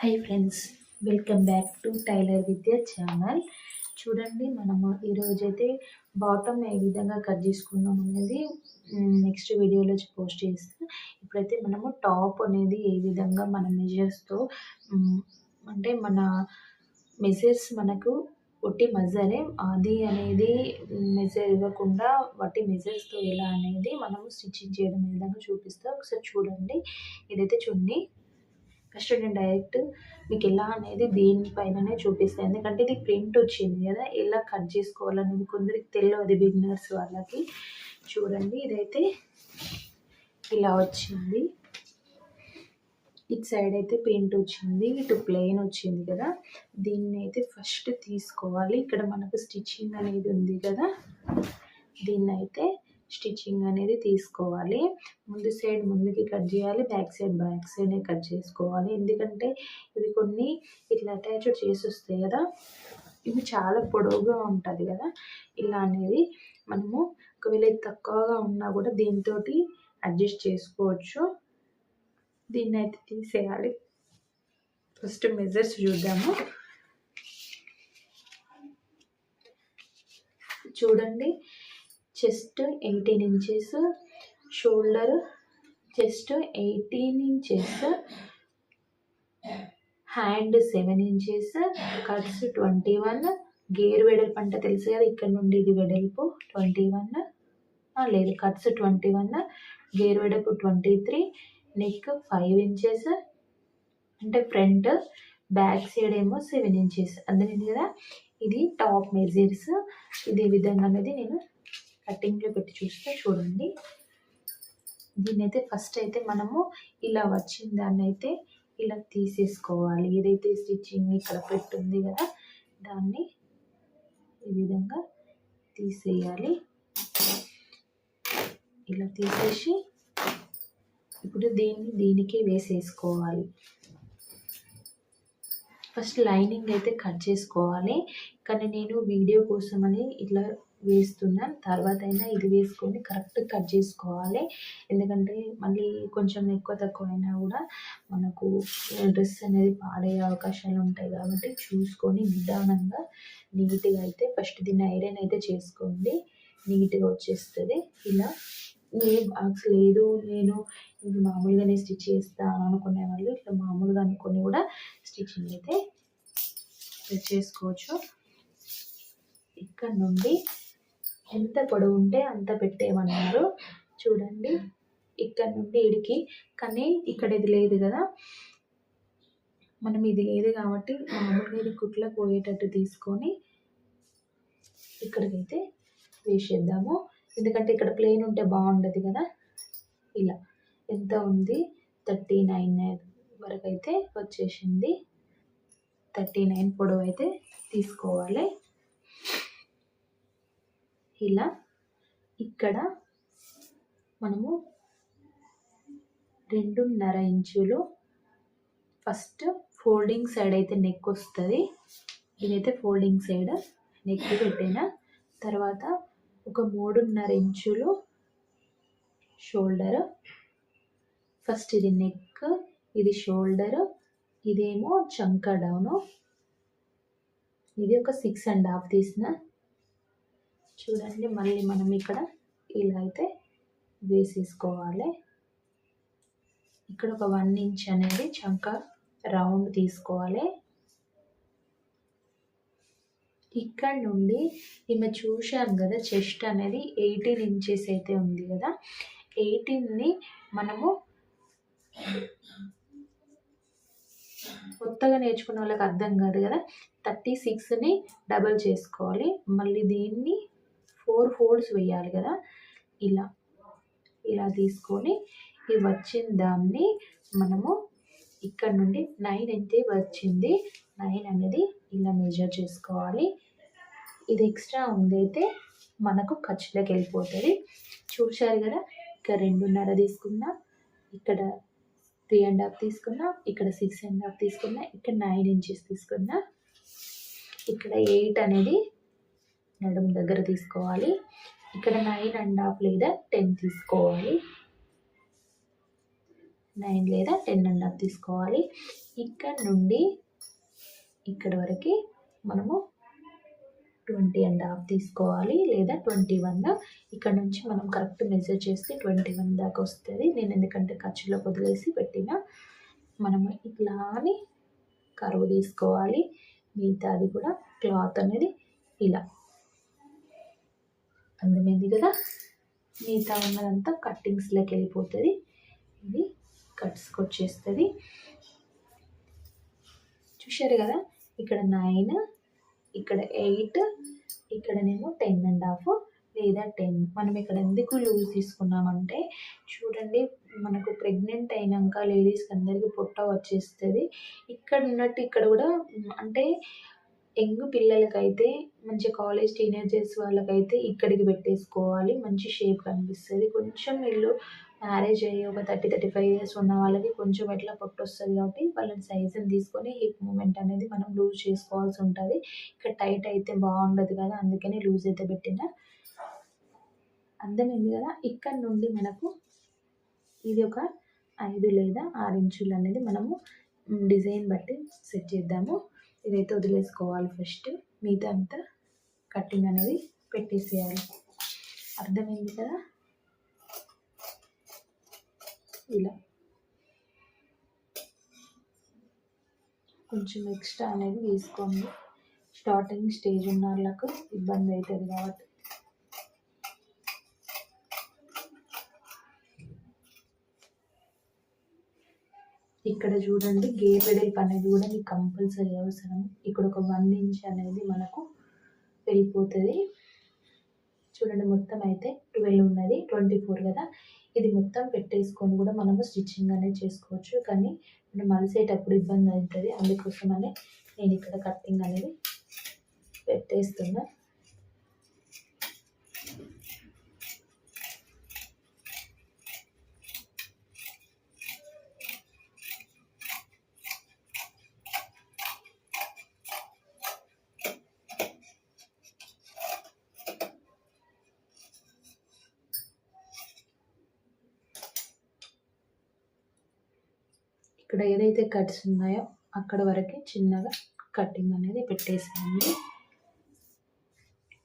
Hi friends welcome back to tailor Vidya channel చూడండి మనము ఈరోజైతే బాటమ్ ఏ విధంగా కట్ చేసుకున్నాం అనేది నెక్స్ట్ వీడియోలో పోస్ట్ చేస్తాం ఇప్పుడైతే మనము టాప్ అనేది ఏ విధంగా మన మెజర్స్తో అంటే మన మెజర్స్ మనకు ఒట్టి మజరే అది అనేది మెజర్ ఇవ్వకుండా వాటి మెజర్స్తో ఎలా అనేది మనము స్టిచ్చింగ్ చేయడం ఏ విధంగా చూపిస్తాం. ఒకసారి చూడండి ఇదైతే చున్నీ ఫస్ట్ నేను డైరెక్ట్ మీకు ఎలా అనేది దీనిపైననే చూపిస్తాను ఎందుకంటే ఇది ప్రింట్ వచ్చింది కదా ఎలా కట్ చేసుకోవాలనేది కొందరికి తెలియదు బిగినర్స్ వాళ్ళకి. చూడండి ఇదైతే ఇలా వచ్చింది. ఇటు సైడ్ అయితే ప్రింట్ వచ్చింది ఇటు ప్లెయిన్ వచ్చింది కదా. దీన్ని అయితే ఫస్ట్ తీసుకోవాలి. ఇక్కడ మనకు స్టిచ్చింగ్ అనేది ఉంది కదా. దీన్ని అయితే స్టిచ్చింగ్ అనేది తీసుకోవాలి. ముందు సైడ్ ముందుకి కట్ చేయాలి back side back side cut చేసుకోవాలి. ఎందుకంటే ఇవి కొన్ని ఇట్లా అటాచ్డ్ చేసి వస్తాయి కదా ఇవి చాలా పొడవుగా ఉంటుంది కదా. ఇలా అనేది మనము ఒకవేళ ఇది తక్కువగా ఉన్నా కూడా దీంతో అడ్జస్ట్ చేసుకోవచ్చు. దీన్ని అయితే తీసేయాలి. ఫస్ట్ మెజర్స్ చూద్దాము. చూడండి chest eighteen inches shoulder chest eighteen inches hand seven inches cuts twenty one gear వెడల్పు అంటే తెలుసు కదా ఇక్కడ నుండి ఇది వెడల్పు ట్వంటీ వన్. లేదు కట్స్ ట్వంటీ వన్ గేర్ వెడల్పు twenty three neck five inches అంటే ఫ్రంట్ బ్యాక్ సైడ్ ఏమో సెవెన్ ఇంచెస్. అర్థమైంది కదా? ఇది టాప్ మెజర్స్. ఇదే విధంగా అనేది నేను కటింగ్లో పెట్టి చూస్తే చూడండి. దీన్ని అయితే ఫస్ట్ అయితే మనము ఇలా వచ్చిన దాన్ని అయితే ఇలా తీసేసుకోవాలి. ఏదైతే స్టిచ్చింగ్ ఇక్కడ పెట్టుంది కదా దాన్ని ఈ విధంగా తీసేయాలి. ఇలా తీసేసి ఇప్పుడు దీన్ని దీనికి వేసేసుకోవాలి. ఫస్ట్ లైనింగ్ అయితే కట్ చేసుకోవాలి. కానీ నేను వీడియో కోసమని ఇట్లా వేస్తున్నాను. తర్వాత అయినా ఇది వేసుకొని కరెక్ట్ కట్ చేసుకోవాలి. ఎందుకంటే మళ్ళీ కొంచెం ఎక్కువ తక్కువ అయినా కూడా మనకు డ్రెస్ అనేది పాడయ్యే అవకాశాలు ఉంటాయి కాబట్టి చూసుకొని నిదానంగా నీట్గా అయితే ఫస్ట్ దీన్ని ఐరన్ అయితే చేసుకోండి. నీట్గా వచ్చేస్తుంది. ఇలా ఏ బాక్స్ లేదు నేను ఇది మామూలుగానే స్టిచ్ చేస్తాను అనుకునే వాళ్ళు ఇట్లా మామూలుగా అనుకొని కూడా స్టిచ్చింగ్ అయితే చేసుకోవచ్చు. ఇక్కడ నుండి ఎంత పొడవు ఉంటే అంత పెట్టేయమన్నారు చూడండి ఇక్కడ నుండి ఇడికి. కానీ ఇక్కడ ఇది లేదు కదా. మనం ఇది లేదు కాబట్టి మామూలుగా ఇది కుట్లకు పోయేటట్టు తీసుకొని ఇక్కడికైతే వేసేద్దాము. ఎందుకంటే ఇక్కడ ప్లెయిన్ ఉంటే బాగుండదు కదా. ఇలా ఎంత ఉంది? థర్టీ నైన్ వరకు అయితే వచ్చేసింది. థర్టీ నైన్ పొడవు అయితే తీసుకోవాలి. ఇలా ఇక్కడ మనము రెండున్నర ఇంచులు ఫస్ట్ ఫోల్డింగ్ సైడ్ అయితే నెక్ వస్తుంది. ఇదైతే ఫోల్డింగ్ సైడ్ నెక్ పెట్టిన. తర్వాత ఒక మూడున్నర ఇంచులు షోల్డర్. ఫస్ట్ ఇది నెక్ ఇది షోల్డర్ ఇదేమో చంక డౌను ఇది ఒక సిక్స్ అండ్ హాఫ్ తీసిన. చూడండి మళ్ళీ మనం ఇక్కడ ఇలా అయితే వేసేసుకోవాలి. ఇక్కడ ఒక వన్ ఇంచ్ అనేది చంక రౌండ్ తీసుకోవాలి. ఇక్కడ నుండి ఈమె చూశాను కదా చెస్ట్ అనేది ఎయిటీన్ ఇంచెస్ అయితే ఉంది కదా. ఎయిటీన్ని మనము కొత్తగా నేర్చుకున్న వాళ్ళకి అర్థం కాదు కదా. థర్టీ సిక్స్ని డబల్ చేసుకోవాలి. మళ్ళీ దీన్ని ఫోర్ ఫోల్డ్స్ వేయాలి కదా. ఇలా ఇలా తీసుకొని ఈ వచ్చిన దాన్ని మనము ఇక్కడ నుండి నైన్ అయితే వచ్చింది. నైన్ అనేది ఇలా మెజర్ చేసుకోవాలి. ఇది ఎక్స్ట్రా ఉందైతే మనకు ఖర్చులోకి వెళ్ళిపోతుంది. చూశారు కదా ఇక్కడ రెండున్నర తీసుకున్నా ఇక్కడ త్రీ అండ్ హాఫ్ తీసుకున్నా ఇక్కడ సిక్స్ అండ్ హాఫ్ తీసుకున్నా ఇక్కడ నైన్ ఇంచెస్ తీసుకున్నా. ఇక్కడ ఎయిట్ అనేది నడుము దగ్గర తీసుకోవాలి. ఇక్కడ నైన్ అండ్ హాఫ్ లేదా టెన్ తీసుకోవాలి. నైన్ లేదా టెన్ అండ్ హాఫ్ తీసుకోవాలి. ఇక్కడ నుండి ఇక్కడ వరకు మనము ట్వంటీ అండ్ హాఫ్ తీసుకోవాలి లేదా ట్వంటీ వన్ ఇక్కడ నుంచి మనం కరెక్ట్ మెజర్ చేస్తే ట్వంటీ వన్ దాకా వస్తుంది. నేను ఎందుకంటే ఖర్చులో వదిలేసి పెట్టిన. మనం ఇట్లా అని కరువు తీసుకోవాలి. మిగతాది కూడా క్లాత్ అనేది ఇలా. అందమైంది కదా? మిగతా ఉన్నదంతా కట్టింగ్స్లోకి వెళ్ళిపోతుంది ఇది కట్స్కి వచ్చేస్తుంది చూశారు కదా? ఇక్కడ నైన్ ఇక్కడ ఎయిట్ ఇక్కడనేమో టెన్ అండ్ హాఫ్ లేదా టెన్. మనం ఇక్కడ ఎందుకు లూజ్ తీసుకున్నామంటే చూడండి మనకు ప్రెగ్నెంట్ అయినాక లేడీస్కి అందరికీ పొట్ట వచ్చేస్తుంది. ఇక్కడ ఉన్నట్టు ఇక్కడ కూడా అంటే యంగ్ పిల్లలకైతే మంచి కాలేజ్ టీనేజర్స్ వాళ్ళకైతే ఇక్కడికి పెట్టేసుకోవాలి. మంచి షేప్ కనిపిస్తుంది. కొంచెం వీళ్ళు మ్యారేజ్ అయ్యి ఒక థర్టీ థర్టీ ఫైవ్ ఇయర్స్ ఉన్న వాళ్ళకి కొంచెం ఎట్లా పొట్టు వస్తుంది కాబట్టి వాళ్ళని సైజుని తీసుకొని హిప్ మూమెంట్ అనేది మనం లూజ్ చేసుకోవాల్సి ఉంటుంది. ఇక్కడ టైట్ అయితే బాగుండదు కదా అందుకని లూజ్ అయితే పెట్టిన. అర్థమైంది కదా? ఇక్కడ నుండి మనకు ఇది ఒక ఐదు లేదా ఆరు ఇంచులు అనేది మనము డిజైన్ బట్టి సెట్ చేద్దాము. ఇదైతే వదిలేసుకోవాలి ఫస్ట్ మిగతా అంతా కట్టింగ్ అనేది పెట్టేసేయాలి. అర్థమైంది కదా? ఇలా. కొంచెం ఎక్స్ట్రా అనేది తీసుకోండి స్టార్టింగ్ స్టేజ్ ఉన్న వాళ్ళకు ఇబ్బంది అవుతుంది కాబట్టి. ఇక్కడ చూడండి గేర్ వెడల్పు అనేది కూడా మీకు కంపల్సరీ అవసరం. ఇక్కడ ఒక వన్ ఇంచ్ అనేది మనకు వెళ్ళిపోతుంది. చూడండి మొత్తం అయితే ట్వెల్వ్ ఉన్నది ట్వంటీ ఫోర్ కదా. ఇది మొత్తం పెట్టేసుకొని కూడా మనము స్టిచ్చింగ్ అనేది చేసుకోవచ్చు. కానీ మనం మలిసేటప్పుడు ఇబ్బంది అవుతుంది. అందుకోసమనే నేను ఇక్కడ కట్టింగ్ అనేది పెట్టేస్తున్నా. ఇక్కడ ఏదైతే కట్స్ ఉన్నాయో అక్కడ వరకే చిన్నగా కటింగ్ అనేది పెట్టేసేయండి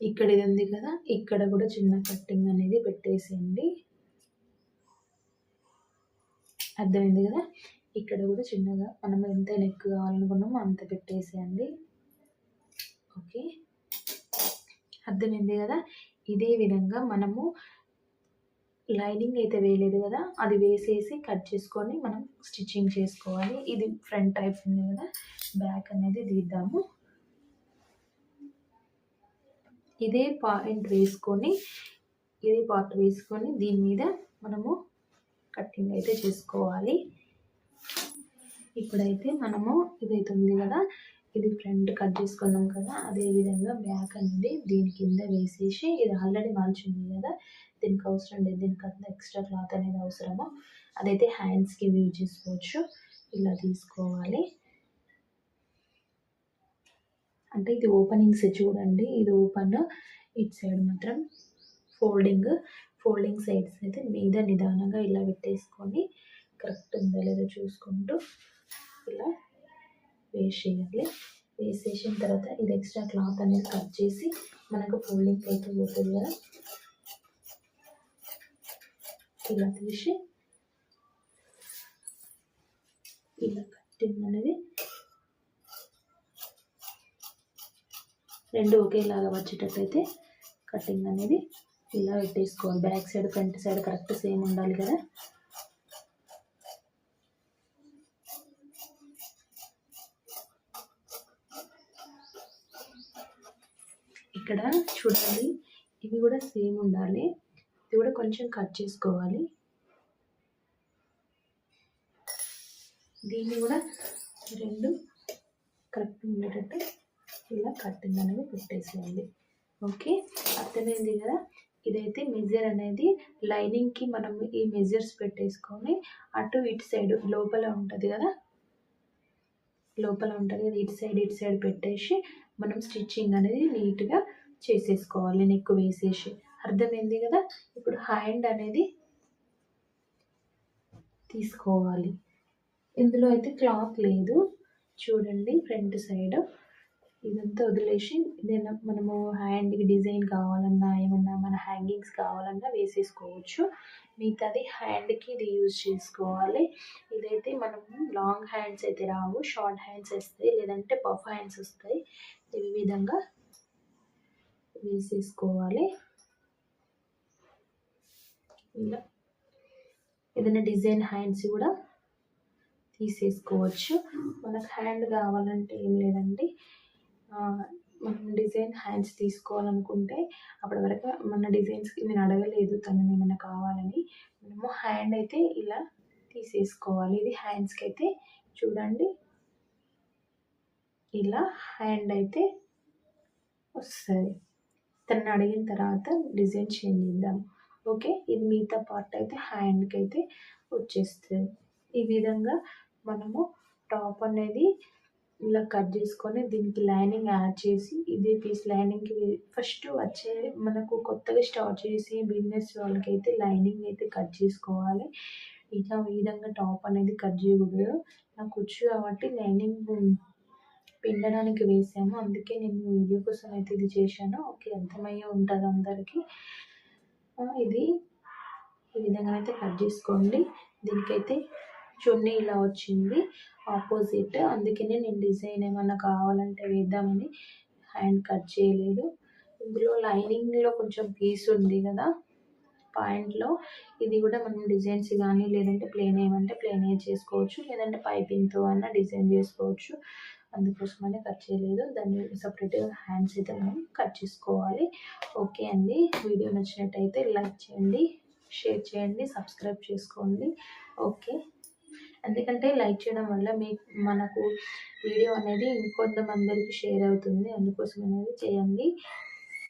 ఇక్కడ ఇది ఉంది కదా ఇక్కడ కూడా చిన్న కట్టింగ్ అనేది పెట్టేసేయండి అర్థమైంది కదా? ఇక్కడ కూడా చిన్నగా మనం ఎంత నెక్ కావాలనుకున్నామో అంత పెట్టేసేయండి. ఓకే? అర్థమైంది కదా? ఇదే విధంగా మనము లైనింగ్ అయితే వేయలేదు కదా అది వేసేసి కట్ చేసుకొని మనం స్టిచ్చింగ్ చేసుకోవాలి. ఇది ఫ్రంట్ టైప్ ఉంది కదా బ్యాక్ అనేది తీద్దాము. ఇదే పాయింట్ వేసుకొని ఇదే పార్ట్ వేసుకొని దీని మీద మనము కటింగ్ అయితే చేసుకోవాలి. ఇప్పుడైతే మనము ఇదైతే ఉంది కదా ఇది ఫ్రంట్ కట్ చేసుకున్నాం కదా అదేవిధంగా బ్యాక్ అనేది దీని కింద వేసేసి ఇది ఆల్రెడీ ఉంది కదా దీనికి అవసరం లేదు దీనికి ఎక్స్ట్రా క్లాత్ అనేది అవసరమో. అదైతే హ్యాండ్స్కి యూజ్ చేసుకోవచ్చు. ఇలా తీసుకోవాలి. అంటే ఇది ఓపెనింగ్స్ చూడండి. ఇది ఓపెన్ ఇటు సైడ్ మాత్రం ఫోల్డింగ్ ఫోల్డింగ్ సైడ్స్ అయితే మీద నిదానంగా ఇలా పెట్టేసుకొని కరెక్ట్ ఉందో లేదో చూసుకుంటూ ఇలా వేసేయాలి. వేసేసిన తర్వాత ఇది ఎక్స్ట్రా క్లాత్ అనేది కట్ చేసి మనకు ఫోల్డింగ్ అయితే పోతుంది కదా ఇలా తీసి ఇలా కట్టింగ్ అనేది రెండు ఒకేలాగా వచ్చేటట్టయితే కటింగ్ అనేది ఇలా పెట్టేసుకోవాలి. Back side front side correct same ఉండాలి కదా. ఇక్కడ చూడాలి ఇవి కూడా సేమ్ ఉండాలి. ఇది కూడా కొంచెం కట్ చేసుకోవాలి. దీన్ని కూడా రెండు కరెక్ట్ ఉండేటట్టు ఇలా కట్టింగ్ అనేది పెట్టేసేయండి. ఓకే? అర్థమైంది కదా? ఇదైతే మెజర్ అనేది లైనింగ్కి మనం ఈ మెజర్స్ పెట్టేసుకొని అటు ఇటు సైడ్ లోపల ఉంటుంది కదా? లోపల ఉంటుంది కదా? ఇటు సైడ్ ఇటు సైడ్ పెట్టేసి మనం స్టిచ్చింగ్ అనేది నీట్గా చేసేసుకోవాలి నెక్ వేసేసి. అర్థమైంది కదా? ఇప్పుడు హ్యాండ్ అనేది తీసుకోవాలి. ఇందులో అయితే క్లాత్ లేదు. చూడండి ఫ్రంట్ సైడ్ ఇదంతా వదిలేసి ఏదైనా మనము హ్యాండ్కి డిజైన్ కావాలన్నా ఏమన్నా మన హ్యాంగింగ్స్ కావాలన్నా వేసేసుకోవచ్చు. మిగతాది హ్యాండ్కి ఇది యూజ్ చేసుకోవాలి. ఇదైతే మనము లాంగ్ హ్యాండ్స్ అయితే రావు షార్ట్ హ్యాండ్స్ వస్తాయి లేదంటే పఫ్ హ్యాండ్స్ వస్తాయి. ఈ విధంగా వేసేసుకోవాలి. ఇలా ఏదైనా డిజైన్ హ్యాండ్స్ కూడా తీసేసుకోవచ్చు. మనకు హ్యాండ్ కావాలంటే ఏం లేదండి. మనం డిజైన్ హ్యాండ్స్ తీసుకోవాలనుకుంటే అప్పటి వరకు మన డిజైన్స్కి నేను అడగలేదు తనని ఏమైనా కావాలని. మనము హ్యాండ్ అయితే ఇలా తీసేసుకోవాలి. ఇది హ్యాండ్స్కి అయితే చూడండి. ఇలా హ్యాండ్ అయితే వస్తుంది. తనని అడిగిన తర్వాత డిజైన్ చేంజ్ చేద్దాం. ఓకే? ఇది మిగతా పార్ట్ అయితే హ్యాండ్కి అయితే వచ్చేస్తుంది. ఈ విధంగా మనము టాప్ అనేది ఇలా కట్ చేసుకొని దీనికి లైనింగ్ యాడ్ చేసి ఇదే పీస్ లైనింగ్కి ఫస్ట్ వచ్చే మనకు కొత్తగా స్టార్ట్ చేసి బిజినెస్ వాళ్ళకి అయితే లైనింగ్ అయితే కట్ చేసుకోవాలి. ఇంకా ఈ విధంగా టాప్ అనేది కట్ చేయకూడదు. నాకు వచ్చు కాబట్టి లైనింగ్ పిండడానికి వేసాను. అందుకే నేను వీడియో కోసం అయితే ఇది చేశాను. ఓకే అర్థమయ్యే ఉంటుంది అందరికీ. ఇది. ఈ విధంగా అయితే కట్ చేసుకోండి. దీనికైతే చున్నీ ఇలా వచ్చింది. ఆపోజిట్ అందుకనే నేను డిజైన్ ఏమన్నా కావాలంటే వేద్దామని హ్యాండ్ కట్ చేయలేదు. ఇందులో లైనింగ్లో కొంచెం పీస్ ఉంది కదా. పాయింట్లో ఇది కూడా మనం డిజైన్స్ కానీ లేదంటే ప్లేన్ ఏమంటే ప్లేన్ చేసుకోవచ్చు. లేదంటే పైపింగ్తో అన్న డిజైన్ చేసుకోవచ్చు. అందుకోసమనే కట్ చేయలేదు. దాన్ని సపరేట్గా హ్యాండ్స్ అయితే మనం కట్ చేసుకోవాలి. ఓకే అండి. వీడియో నచ్చినట్టయితే లైక్ చేయండి షేర్ చేయండి సబ్స్క్రైబ్ చేసుకోండి. ఓకే ఎందుకంటే లైక్ చేయడం వల్ల మీ మనకు వీడియో అనేది ఇంకొంతమందికి షేర్ అవుతుంది. అందుకోసం అనేది చేయండి.